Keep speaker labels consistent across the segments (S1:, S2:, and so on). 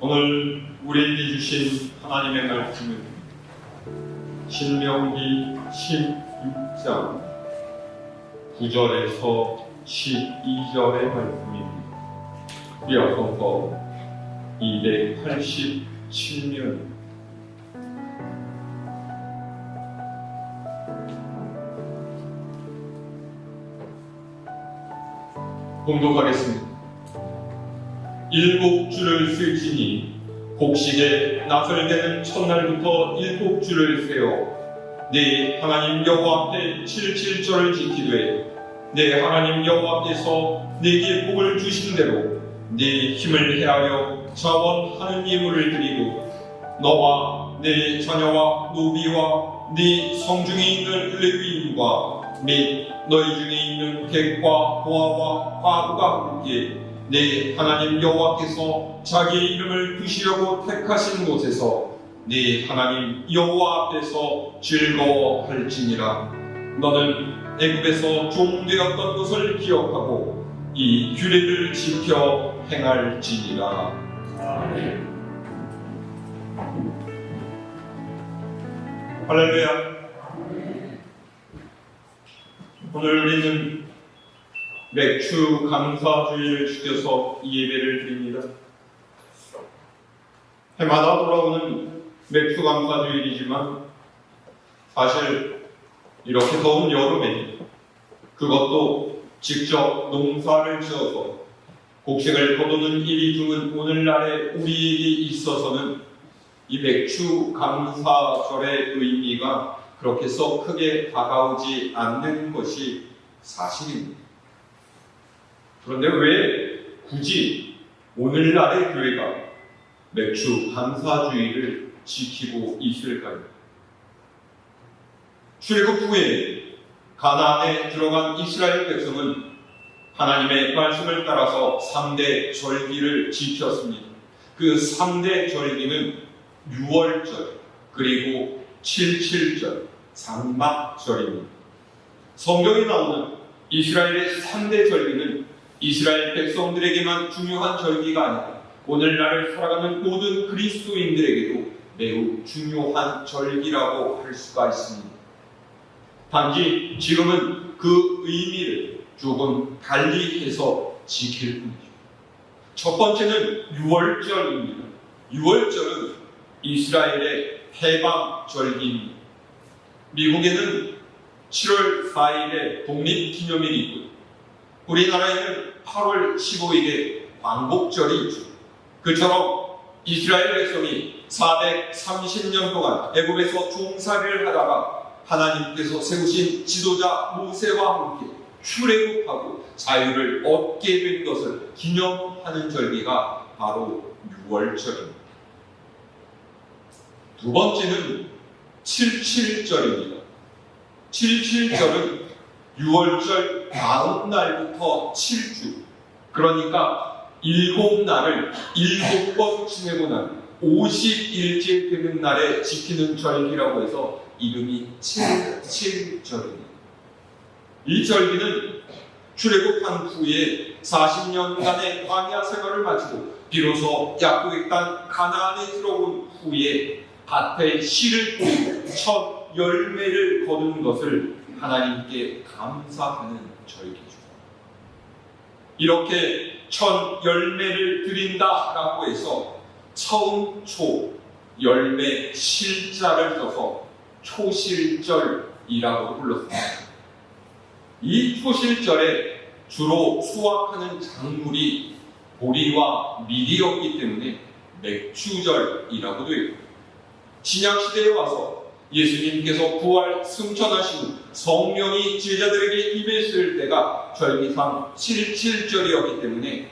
S1: 오늘 우리에게 주신 하나님의 말씀은 신명기 16장 9절에서 12절의 말씀입니다. 이어서 287년 공독하겠습니다. 일곱 줄을 쓸지니 곡식에 나설되는 첫날부터 일곱 줄을 세어. 내 하나님 여호와 앞에 칠칠절을 지키되 내 하나님 여호와께서 내게 복을 주신 대로 네 힘을 해하여 자원하는 예물을 드리고 너와 내 자녀와 노비와 네 성중에 있는 레위인과 및 너희 중에 있는 객과 보아와 과부가 함께 내 하나님 여호와께서 자기의 이름을 두시려고 택하신 곳에서 네 하나님 여호와 앞에서 즐거워할지니라. 너는 애굽에서 종되었던 것을 기억하고 이 규례를 지켜 행할지니라. 할렐루야. 오늘 우리는 맥주 감사주의를 지켜서 이 예배를 드립니다. 해마다 돌아오는 맥주 감사주일이지만 사실 이렇게 더운 여름에 그것도 직접 농사를 지어서 곡식을 거두는 일이 드문 오늘날의 우리에게 있어서는 이 맥주 감사절의 의미가 그렇게 썩 크게 다가오지 않는 것이 사실입니다. 그런데 왜 굳이 오늘날의 교회가 맥주 감사주의를 지키고 있을까요? 출애굽 후에 가나안에 들어간 이스라엘 백성은 하나님의 말씀을 따라서 3대 절기를 지켰습니다. 그 3대 절기는 6월절 그리고 77절 장막절입니다. 성경에 나오는 이스라엘의 3대 절기는 이스라엘 백성들에게만 중요한 절기가 아니라 오늘날을 살아가는 모든 그리스도인들에게도 매우 중요한 절기라고 할 수가 있습니다. 단지 지금은 그 의미를 조금 달리 해서 지킬 뿐이죠. 첫 번째는 6월절입니다. 6월절은 이스라엘의 해방 절기입니다. 미국에는 7월 4일에 독립기념일이 있고 우리나라에는 8월 15일에 광복절이 있죠. 그처럼 이스라엘 백성이 430년 동안 애굽에서 종살이를 하다가 하나님께서 세우신 지도자 모세와 함께 출애굽하고 자유를 얻게 된 것을 기념하는 절기가 바로 6월절입니다. 두 번째는 77절입니다. 77절은 6월절 다음 날부터 7주 그러니까 일곱 날을 일곱 번 지내고 난 50일째 되는 날에 지키는 절기라고 해서 이름이 77절입니다. 이 절기는 출애굽한 후에 40년간의 광야 생활을 마치고 비로소 약속의 땅 가나안에 들어온 후에 밭에 씨를 뿌리고 첫 열매를 거둔 것을 하나님께 감사하는 절기죠. 이렇게 첫 열매를 드린다라고 해서 처음 초 열매 실자를 써서 초실절이라고 불렀습니다. 이 초실절에 주로 수확하는 작물이 보리와 밀이었기 때문에 맥주절이라고도 했고 신약 시대에 와서 예수님께서 부활 승천하신 후 성령이 제자들에게 임했을 때가 절기상 77절이었기 때문에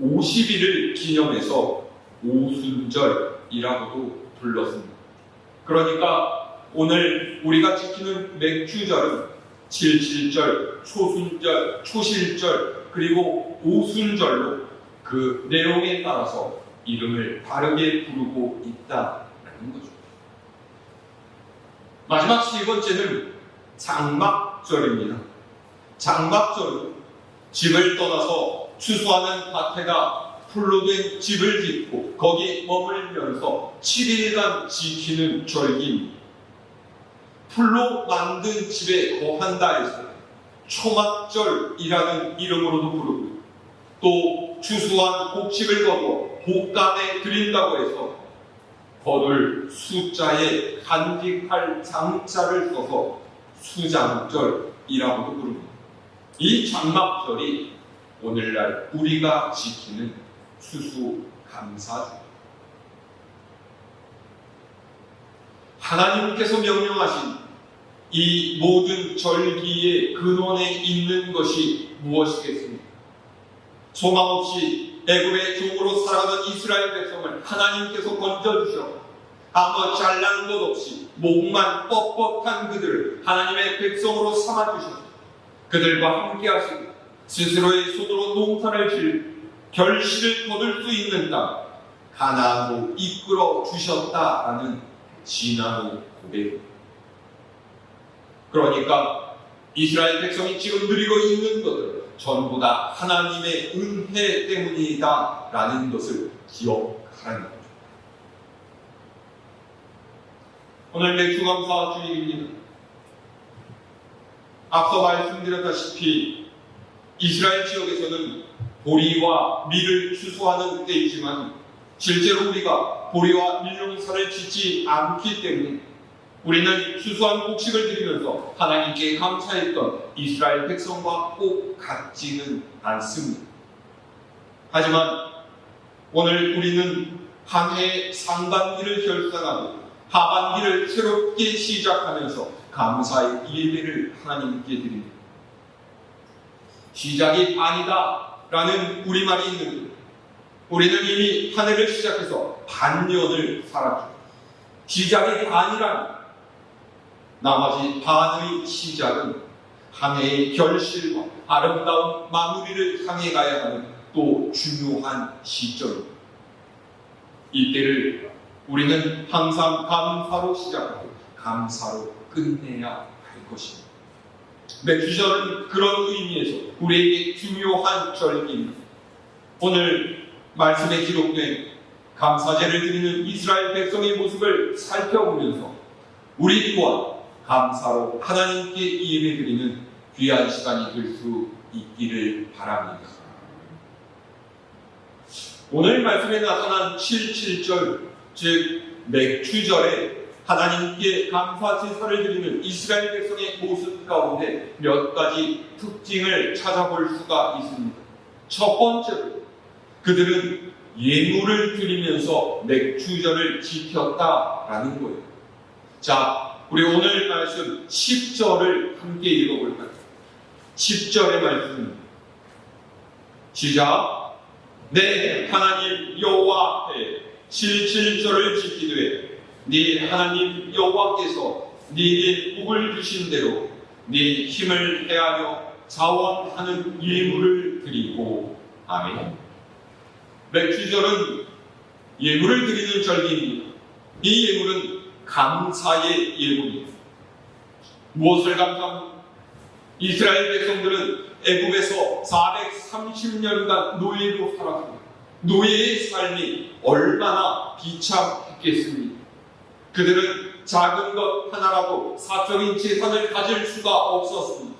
S1: 50일을 기념해서 오순절이라고도 불렀습니다. 그러니까 오늘 우리가 지키는 맥주절은 77절, 초순절, 초실절, 그리고 오순절로 그 내용에 따라서 이름을 다르게 부르고 있다라는 거죠. 마지막 세 번째는 장막절입니다. 장막절은 집을 떠나서 추수하는 밭에가 풀로 된 집을 짓고 거기 머물면서 7일간 지키는 절기입니다. 풀로 만든 집에 거한다 해서 초막절이라는 이름으로도 부르고 또 추수한 곡식을 거두어 복간에 드린다고 해서 거둘 숫자에 간직할 장자를 써서 수장절이라고도 부릅니다. 이 장막절이 오늘날 우리가 지키는 추수감사절. 하나님께서 명령하신 이 모든 절기의 근원에 있는 것이 무엇이겠습니까? 소망 없이 애굽의 종으로 살아가던 이스라엘 백성을 하나님께서 건져주셔 아무 잘난 것 없이 목만 뻣뻣한 그들을 하나님의 백성으로 삼아주셔서 그들과 함께 하시고 스스로의 손으로 농사를 질 결실을 거둘 수 있는 땅 가나안으로 이끌어 주셨다라는 진화의 고백입니다. 그러니까 이스라엘 백성이 지금 누리고 있는 것들 전부 다 하나님의 은혜 때문이다 라는 것을 기억하라는 거죠. 오늘 맥주감사 주일입니다. 앞서 말씀드렸다시피 이스라엘 지역에서는 보리와 밀을 추수하는 때이지만 실제로 우리가 보리와 밀 농사를 짓지 않기 때문에 우리는 추수한 곡식을 드리면서 하나님께 감사했던 이스라엘 백성과 꼭 같지는 않습니다. 하지만 오늘 우리는 한 해의 상반기를 결산하고 하반기를 새롭게 시작하면서 감사의 예배를 하나님께 드립니다. 시작이 반이다 라는 우리말이 있는데 우리는 이미 한 해를 시작해서 반년을 살았죠. 시작이 반이라는 나머지 반의 시작은 한 해의 결실과 아름다운 마무리를 향해 가야 하는 또 중요한 시점입니다. 이때를 우리는 항상 감사로 시작하고 감사로 끝내야 할 것입니다. 맥주절은 그런 의미에서 우리에게 중요한 절기입니다. 오늘 말씀에 기록된 감사제를 드리는 이스라엘 백성의 모습을 살펴보면서 우리 또한 감사로 하나님께 예배 드리는 귀한 시간이 될 수 있기를 바랍니다. 오늘 말씀에 나타난 77절, 즉 맥주절에 하나님께 감사 제사를 드리는 이스라엘 백성의 모습 가운데 몇 가지 특징을 찾아볼 수가 있습니다. 첫 번째로 그들은 예물을 드리면서 맥주절을 지켰다라는 거예요. 자, 우리 오늘 말씀 10절을 함께 읽어볼까요? 10절의 말씀입니다. 시작. 내 하나님 여호와 앞에 77절을 지키되 네 하나님 여호와께서 네게 복을 주신 대로 네 힘을 해하며 자원하는 예물을 드리고 아멘. 맥주절은 예물을 드리는 절기입니다. 이 예물은 감사의 예물입니다. 무엇을 감사합니까? 이스라엘 백성들은 애굽에서 430년간 노예로 살았습니다. 노예의 삶이 얼마나 비참했겠습니까? 그들은 작은 것 하나라도 사적인 재산을 가질 수가 없었습니다.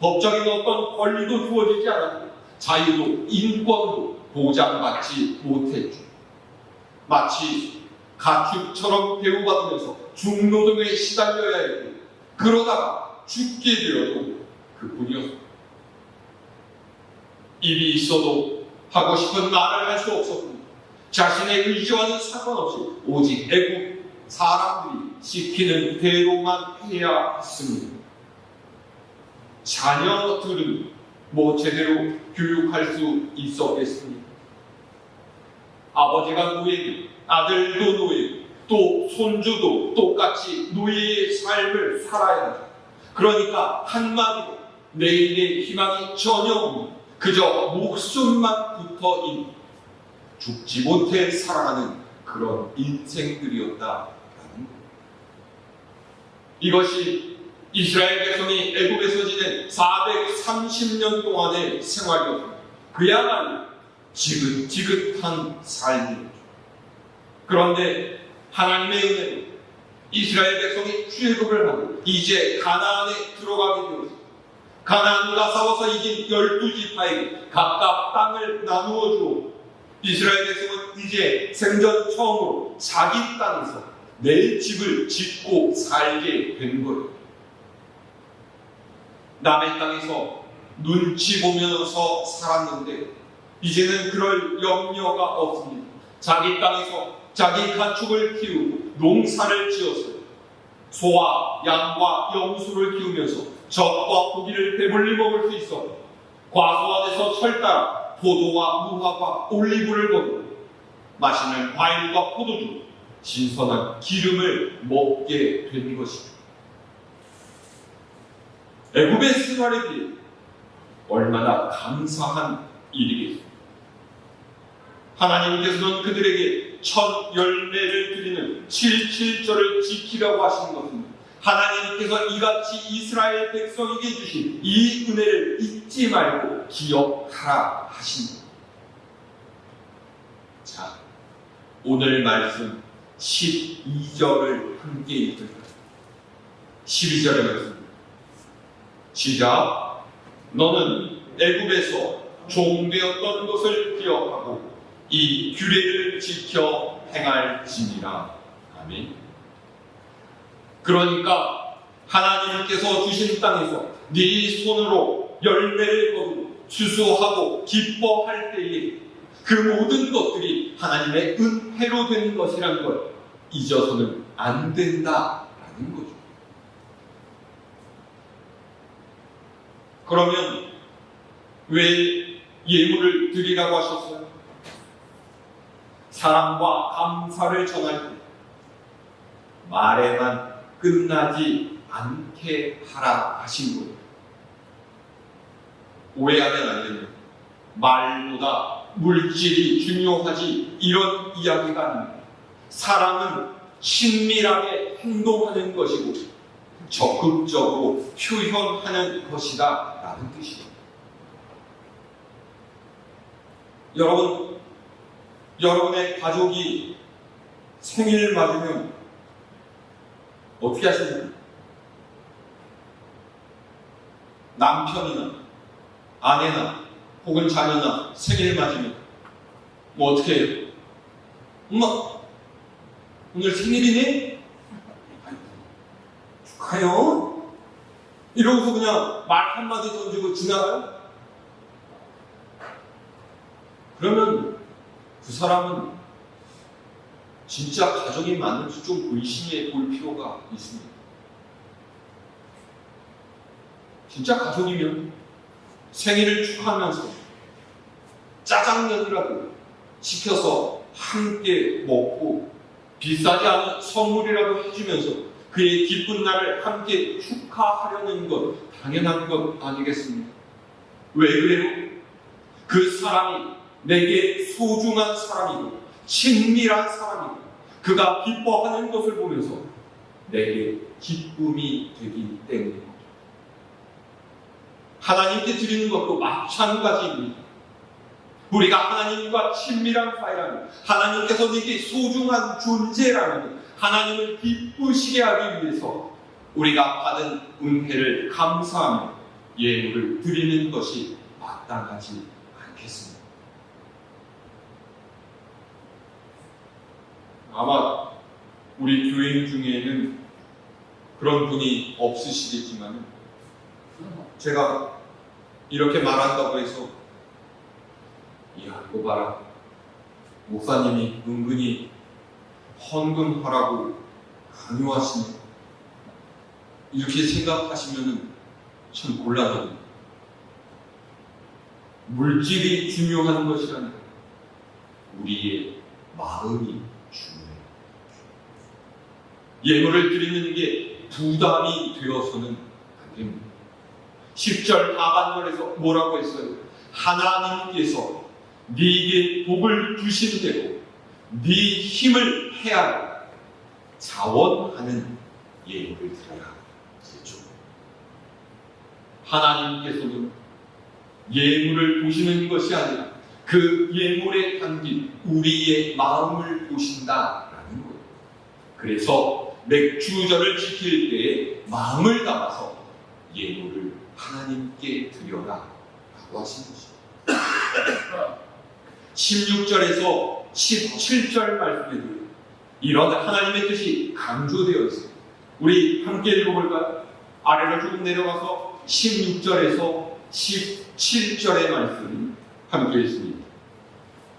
S1: 법적인 어떤 권리도 주어지지 않았고 자유도 인권도 보장받지 못했죠. 마치 가축처럼 배우받으면서 중노동에 시달려야 했고 그러다가 죽게 되어도 그뿐이었습니다. 입이 있어도 하고 싶은 말을 할 수 없었고 자신의 의지와는 상관없이 오직 애국 사람들이 시키는 대로만 해야 했습니다. 자녀들은 뭐 제대로 교육할 수 있었겠습니까? 아버지가 노예, 아들도 노예, 또 손주도 똑같이 노예의 삶을 살아야 하죠. 그러니까 한마디로 내일의 희망이 전혀 없는 그저 목숨만 붙어 있는 죽지 못해 살아가는 그런 인생들이었다라는 것. 이것이 이스라엘 백성이 애굽에서 지낸 430년 동안의 생활이었습니다. 그야말로 지긋지긋한 삶이었죠. 그런데 하나님의 은혜로 이스라엘 백성이 출애굽을 하고 이제 가나안에 들어가게 되었습니다. 가나안과 싸워서 이긴 열두 지파에게 각각 땅을 나누어 주어 이스라엘 백성은 이제 생전 처음으로 자기 땅에서 내 집을 짓고 살게 된 거예요. 남의 땅에서 눈치 보면서 살았는데 이제는 그럴 염려가 없습니다. 자기 땅에서 자기 가축을 키우고 농사를 지어서 소와 양과 염소를 키우면서 젖과 고기를 배불리 먹을 수 있어 과수원에서 철따라 포도와 무화과 올리브를 거두고 맛있는 과일과 포도주 신선한 기름을 먹게 된 것입니다. 애굽의 생활에 비해 얼마나 감사한 일이겠습니까? 하나님께서는 그들에게 첫 열매를 드리는 77절을 지키라고 하시는 것입니다. 하나님께서 이같이 이스라엘 백성에게 주신 이 은혜를 잊지 말고 기억하라 하십니다. 자, 오늘 말씀 12절을 함께 읽을까요? 12절의 말씀. 시작. 너는 애굽에서 종되었던 것을 기억하고 이 규례를 지켜 행할지니라. 아멘. 그러니까 하나님께서 주신 땅에서 네 손으로 열매를 거두고 추수하고 기뻐할 때에 그 모든 것들이 하나님의 은혜로 된 것이라는 걸 잊어서는 안 된다라는 거죠. 그러면 왜 예물을 드리라고 하셨어요? 사랑과 감사를 전할 때 말에만 끝나지 않게 하라 하신 거예요. 오해하면 안 됩니다. 말보다 물질이 중요하지 이런 이야기가 아닙니다. 사랑은 친밀하게 행동하는 것이고 적극적으로 표현하는 것이다 라는 뜻입니다. 여러분, 여러분의 가족이 생일 맞으면 어떻게 하십니까? 남편이나 아내나 혹은 자녀나 생일 맞으면 뭐 어떻게 해요? 엄마 오늘 생일이네? 축하해요. 이러고서 그냥 말 한마디 던지고 지나가요? 그러면 그 사람은 진짜 가정이 맞는지 좀 의심해 볼 필요가 있습니다. 진짜 가족이면 생일을 축하하면서 짜장면이라도 시켜서 함께 먹고 비싸지 않은 선물이라도 해주면서 그의 기쁜 날을 함께 축하하려는 것 당연한 것 아니겠습니까? 왜 그래요? 그 사람이 내게 소중한 사람이고 친밀한 사람이고 그가 기뻐하는 것을 보면서 내게 기쁨이 되기 때문입니다. 하나님께 드리는 것도 마찬가지입니다. 우리가 하나님과 친밀한 사이라면 하나님께서 내게 소중한 존재라면 하나님을 기쁘시게 하기 위해서 우리가 받은 은혜를 감사하며 예물을 드리는 것이 마땅하지 않겠습니다. 아마 우리 교인 중에는 그런 분이 없으시겠지만 제가 이렇게 말한다고 해서 이야 이거 봐라 목사님이 은근히 헌금하라고 강요하시네. 이렇게 생각하시면 참 곤란합니다 물질이 중요한 것이 아니라 우리의 마음이 예물을 드리는 게 부담이 되어서는 안 됩니다 10절 하반절에서 뭐라고 했어요? 하나님께서 네게 복을 대로 네 힘을 헤아려 자원하는 예물을 드려야 되죠. 하나님께서는 예물을 보시는 것이 아니라 그 예물에 담긴 우리의 마음을 보신다라는 거예요. 그래서 맥주절을 지킬 때에 마음을 담아서 예물을 하나님께 드려라 라고 하신 것입니다. 16절에서 17절 말씀에도 이런 하나님의 뜻이 강조되어 있습니다. 우리 함께 읽어볼까요? 아래로 조금 내려가서 16절에서 17절의 말씀 함께 읽습니다.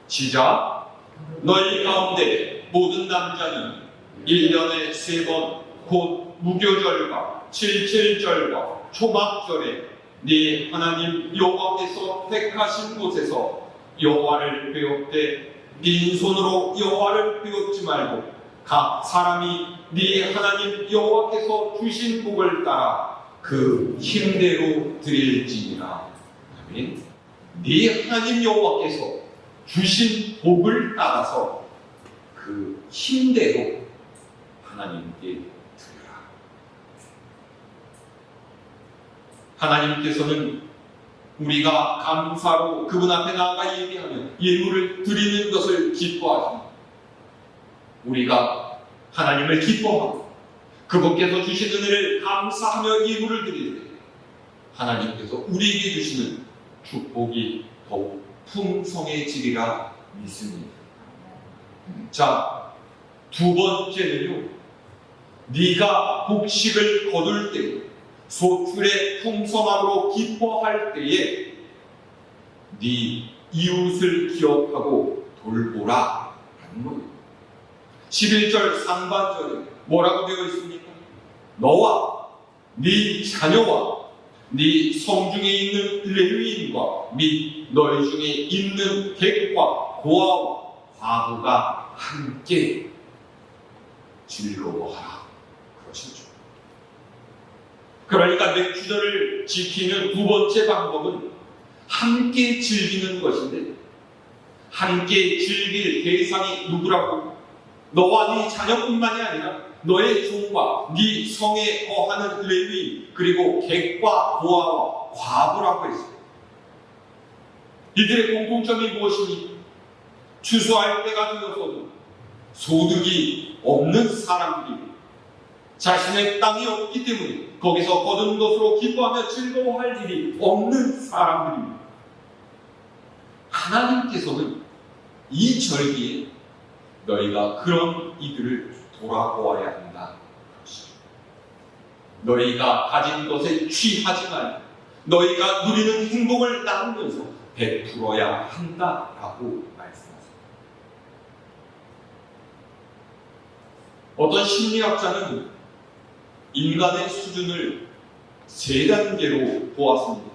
S1: 시작. 너희 가운데 모든 남자는 1년에 세 번 곧 무교절과 칠칠절과 초막절에 네 하나님 여호와께서 택하신 곳에서 여호와를 배웠되 빈손으로 여호와를 배웠지 말고 각 사람이 네 하나님 여호와께서 주신 복을 따라 그 힘대로 드릴지니라. 아멘. 네 하나님 여호와께서 주신 복을 따라서 그 힘대로 하나님께 드려라. 하나님께서는 우리가 감사로 그분 앞에 나아가 예배하며 예물을 드리는 것을 기뻐하십니다. 우리가 하나님을 기뻐하고 그분께서 주신 은혜를 감사하며 예물을 때 하나님께서 우리에게 주시는 축복이 더욱 풍성해지리라 믿습니다. 자, 두 번째는요. 네가 복식을 거둘 때 소출의 풍성함으로 기뻐할 때에 네 이웃을 기억하고 돌보라 하는 거예요. 11절 상반절에 뭐라고 되어 있습니까? 너와 네 자녀와 네 성중에 있는 레위인과 및 너희 중에 있는 객과 고아와 과부가 함께 즐거워하라. 그러시죠. 그러니까 맥주절을 지키는 두 번째 방법은 함께 즐기는 것인데 함께 즐길 대상이 누구라고? 너와 네 자녀뿐만이 아니라 너의 종과 네 성에 거하는 레위 그리고 객과 고아와 과부라고 했어요. 이들의 공통점이 무엇이니? 추수할 때가 되어서도 소득이 없는 사람들이 자신의 땅이 없기 때문에 거기서 거둔 것으로 기뻐하며 즐거워할 일이 없는 사람들입니다. 하나님께서는 이 절기에 너희가 그런 이들을 돌아보아야 한다. 너희가 가진 것에 취하지 말고 너희가 누리는 행복을 나누면서 베풀어야 한다라고 말씀하십니다. 어떤 심리학자는 인간의 수준을 세 단계로 보았습니다.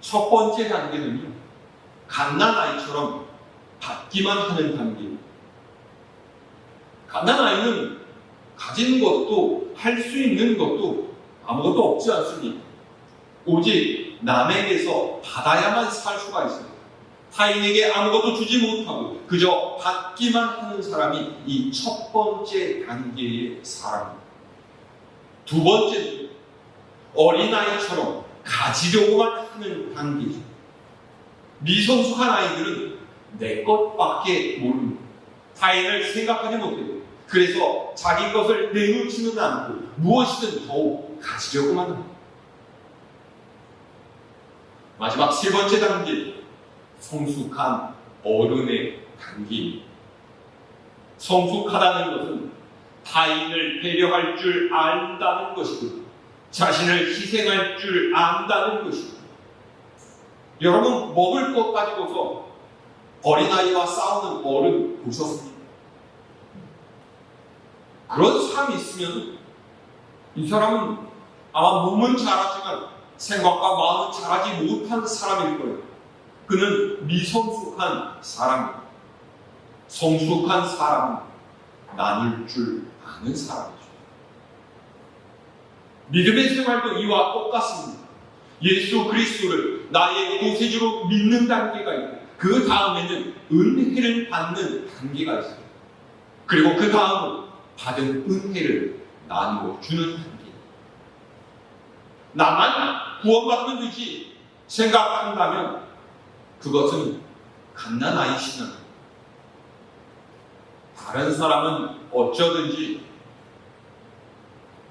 S1: 첫 번째 단계는요, 갓난아이처럼 받기만 하는 단계입니다. 갓난아이는 가진 것도 할 수 있는 것도 아무것도 없지 않습니까? 오직 남에게서 받아야만 살 수가 있습니다. 타인에게 아무것도 주지 못하고 그저 받기만 하는 사람이 이 첫 번째 단계의 사람입니다. 두 번째는 어린아이처럼 가지려고만 하는 단계죠. 미성숙한 아이들은 내 것밖에 모릅니다. 타인을 생각하지 못해요. 그래서 자기 것을 내놓지는 않고 무엇이든 더욱 가지려고만 합니다. 마지막 세 번째 단계, 성숙한 어른의 단계입니다. 성숙하다는 것은 타인을 배려할 줄 안다는 것이고 자신을 희생할 줄 안다는 것이고 여러분 먹을 것 가지고서 어린아이와 싸우는 어른 보셨습니까? 그런 사람이 있으면 이 사람은 아마 몸은 잘하지만 생각과 마음은 잘하지 못한 사람일 거예요. 그는 미성숙한 사람입니다. 성숙한 사람은 나눌 줄 아는 사람이죠. 믿음의 생활도 이와 똑같습니다. 예수 그리스도를 나의 구세주로 믿는 단계가 있고 그 다음에는 은혜를 받는 단계가 있어요. 그리고 그 다음은 받은 은혜를 나누어 주는 단계. 나만 구원받으면 되지 생각한다면 그것은 갓난아이시나 다른 사람은 어쩌든지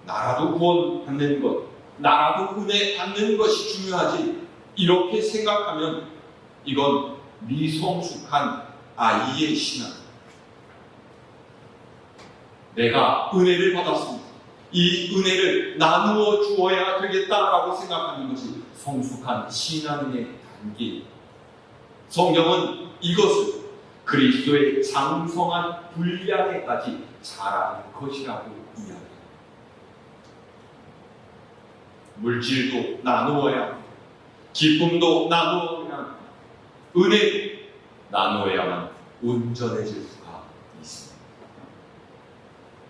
S1: 나라도 구원받는 것, 나라도 은혜 받는 것이 중요하지. 이렇게 생각하면 이건 미성숙한 아이의 신앙. 내가 은혜를 받았습니다. 이 은혜를 나누어 주어야 되겠다라고 생각하는 것이 성숙한 신앙의 단계. 성경은 이것을 그리스도의 장성한 분량에까지 자라는 것이라고 이야기합니다. 물질도 나누어야 합니다. 기쁨도 나누어야 합니다. 은혜도 나누어야만 온전해질 수가 있습니다.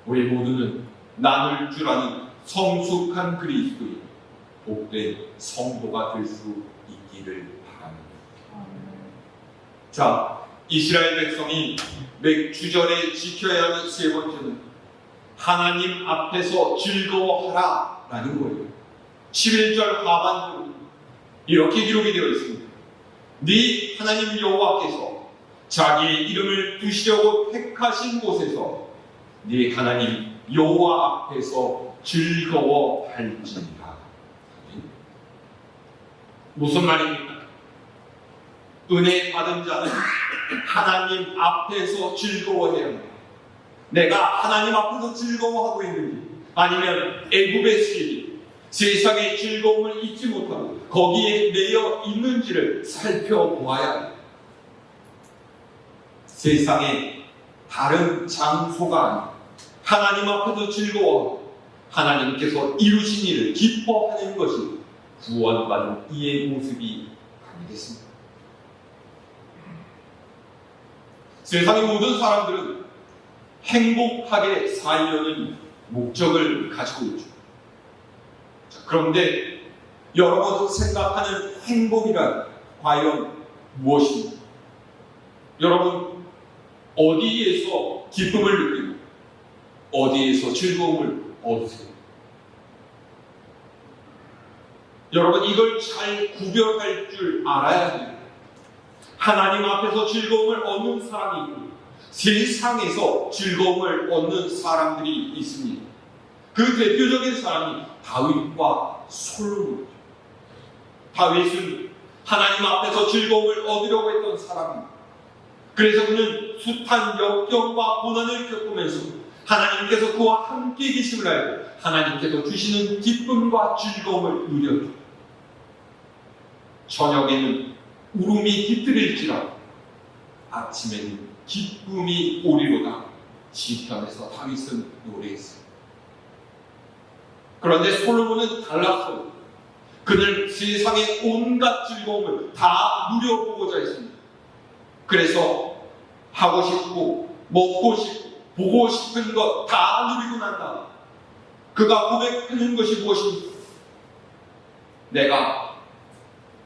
S1: 우리 모두는 나눌 줄 아는 성숙한 그리스도인, 복된 성도가 될 수 있기를 바랍니다. 자, 이스라엘 백성이 맥주절에 지켜야 하는 세 번째는 하나님 앞에서 즐거워하라 라는 거예요. 11절 하반절 이렇게 기록이 되어 있습니다. 네 하나님 여호와께서 자기의 이름을 두시려고 택하신 곳에서 네 하나님 여호와 앞에서 즐거워할지니라. 무슨 말입니까? 은혜 받은 자는 하나님 앞에서 즐거워해야 합니다. 내가 하나님 앞에서 즐거워하고 있는지 아니면 애굽의 수입이 세상의 즐거움을 잊지 못하고 거기에 매여 있는지를 살펴보아야 합니다. 세상의 다른 장소가 아니라 하나님 앞에서 즐거워 하나님께서 이루신 일을 기뻐하는 것이 구원받은 이의 모습이 아니겠습니까? 세상의 모든 사람들은 행복하게 살려는 목적을 가지고 있죠. 자, 그런데 여러분 생각하는 행복이란 과연 무엇입니까? 여러분 어디에서 기쁨을 느끼고 어디에서 즐거움을 얻으세요? 여러분 이걸 잘 구별할 줄 알아야 합니다. 하나님 앞에서 즐거움을 얻는 사람이 있고 세상에서 즐거움을 얻는 사람들이 있습니다. 그 대표적인 사람이 다윗과 솔로몬이죠. 다윗은 하나님 앞에서 즐거움을 얻으려고 했던 사람입니다. 그래서 그는 숱한 역경과 고난을 겪으면서 하나님께서 그와 함께 계심을 알고 하나님께서 주시는 기쁨과 즐거움을 누렸죠. 저녁에는 울음이 깃들일지라도 아침에는 기쁨이 오리로다. 시편에서 다윗은 노래했어요. 그런데 솔로몬은 달랐어요. 그는 세상의 온갖 즐거움을 다 누려보고자 했습니다. 그래서 하고 싶고 먹고 싶고 보고 싶은 것 다 누리고 난 다음 그가 고백하는 것이 무엇입니까? 내가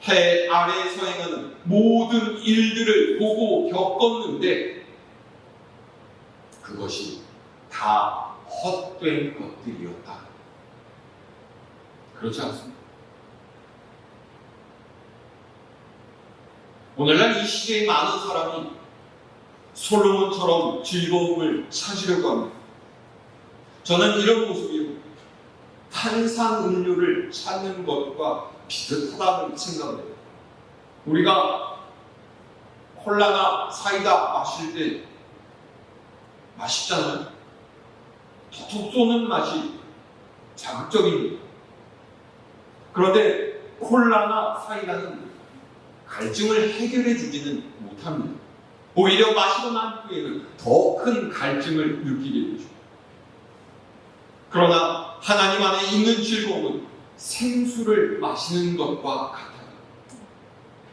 S1: 해 아래에서 행하는 모든 일들을 보고 겪었는데 그것이 다 헛된 것들이었다. 그렇지 않습니까? 오늘날 이 시대에 많은 사람이 솔로몬처럼 즐거움을 찾으려고 합니다. 저는 이런 모습이요. 탄산 음료를 찾는 것과 비슷하다는 생각을 해요. 우리가 콜라나 사이다 마실 때 맛있잖아요. 톡톡 쏘는 맛이 자극적입니다. 그런데 콜라나 사이다는 갈증을 해결해 주지는 못합니다. 오히려 마시고 난 후에는 더 큰 갈증을 느끼게 되죠. 그러나 하나님 안에 있는 즐거움은 생수를 마시는 것과 같아요.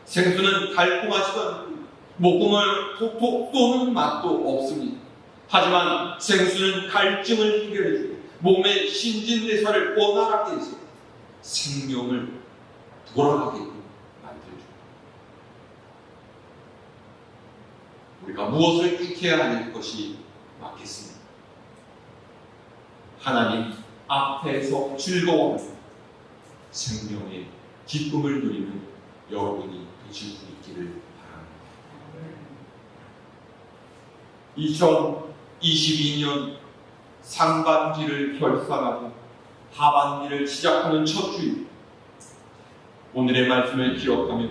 S1: 생수는 달콤하지도 않고 목구멍을 톡톡 쏘는 맛도 없습니다. 하지만 생수는 갈증을 해결해주고 몸의 신진대사를 원활하게 해서 생명을 돌아가게끔 만들죠. 우리가 무엇을 택해야 하는 것이 맞겠습니까? 하나님 앞에서 즐거워하며 생명의 기쁨을 누리는 여러분이 되실 수 있기를 바랍니다. 2022년 상반기를 결산하고 하반기를 시작하는 첫 주일 오늘의 말씀을 기억하며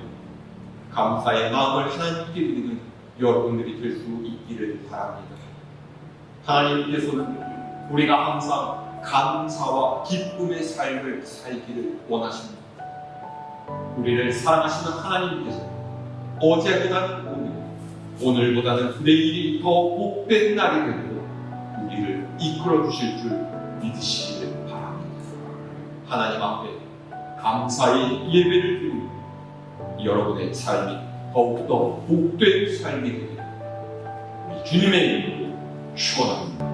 S1: 감사의 마음을 하나님께 드리는 여러분들이 될 수 있기를 바랍니다. 하나님께서는 우리가 항상 감사와 기쁨의 삶을 살기를 원하십니다. 우리를 사랑하시는 하나님께서 어제보다는 오늘, 오늘보다는 내일이 더 복된 날이 되도록 우리를 이끌어 주실 줄 믿으시기를 바랍니다. 하나님 앞에 감사의 예배를 드리고 여러분의 삶이 더욱더 복된 삶이 되기를 주님의 이름으로 축원합니다.